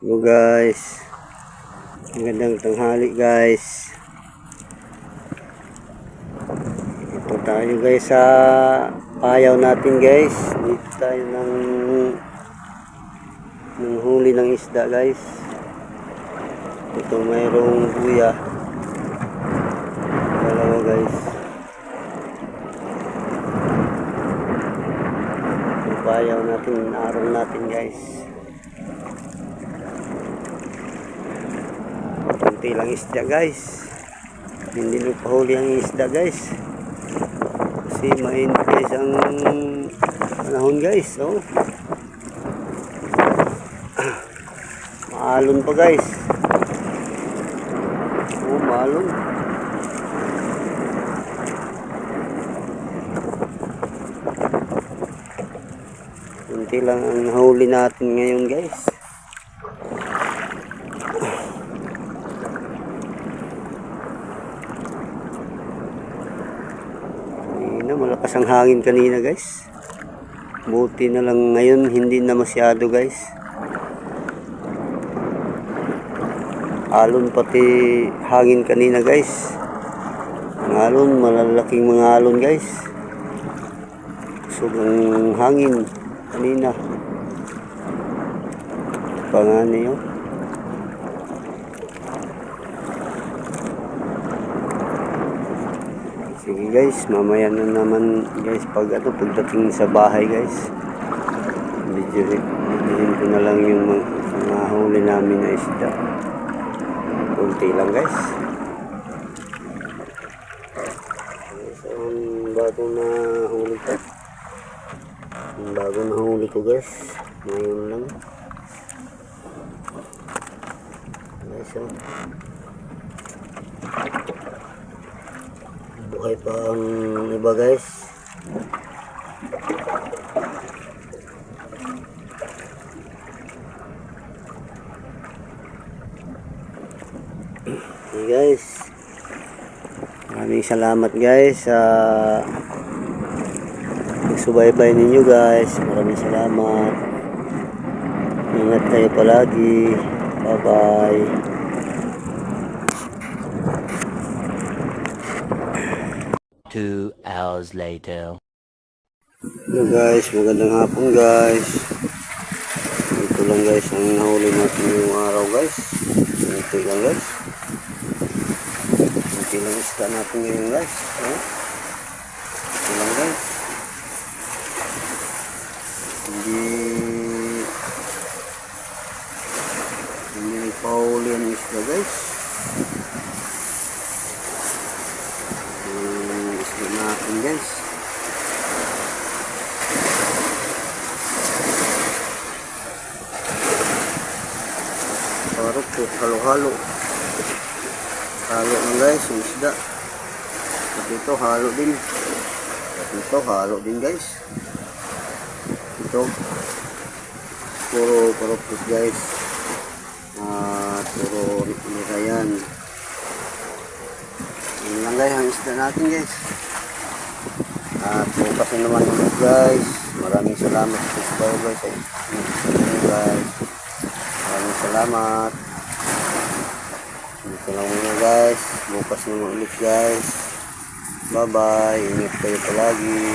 guys. Magandang tanghali guys. Ito tayo guys sa payaw natin guys. Dito tayo ng ng huli ng isda guys. Ito mayroong buya. Dalawa guys. Yung payaw natin, araw natin guys. Kunti lang isda guys. Hindi nyo pahuli ang isda guys. Kasi mainit guys ang panahon guys. Oh. Maalon pa guys. Oh, maalon. Kunti lang ang huli natin ngayon guys. Kanina, malakas ang hangin kanina guys. Buti na lang ngayon, hindi na masyado guys. Alon pati hangin kanina guys. Ang alon, malalaking mga alon guys. Sobrang hangin kanina. Pangano yun. Sige guys, mamaya na naman guys pag ano pagdating sa bahay guys. Video videoin ko na lang yung mga, mga huli namin na isda. Kunti lang guys. So, ang bagong na huli ko. Ang bagong na huli ko guys. Ngayon lang. Guys, oh. Buhay pa ang iba guys. Hey guys. Maraming salamat guys sa pagsubaybay ninyo guys. Maraming salamat. Ingat kayo palagi. Bye bye Two hours later. Hello guys, magandang hapon guys. Ito lang guys ang nahuli natin yung araw guys. Ito lang guys. Ito lang isda natin ngayon guys. Ito lang guys. Hindi hindi nagpahuli ang isda guys. Natin guys. Parang po, halo-halo. Halo na guys, yung isda. At ito, halo din. At ito, halo din guys. Ito, puro parokos guys. At puro nirayan. Yun lang guys, ang isda natin guys. At bukas na naman ulit guys. Maraming salamat sa subscriber. Ay, guys. Maraming salamat. Dito lang muna guys. Bukas naman ulit guys. Bye bye. Ingat kayo palagi.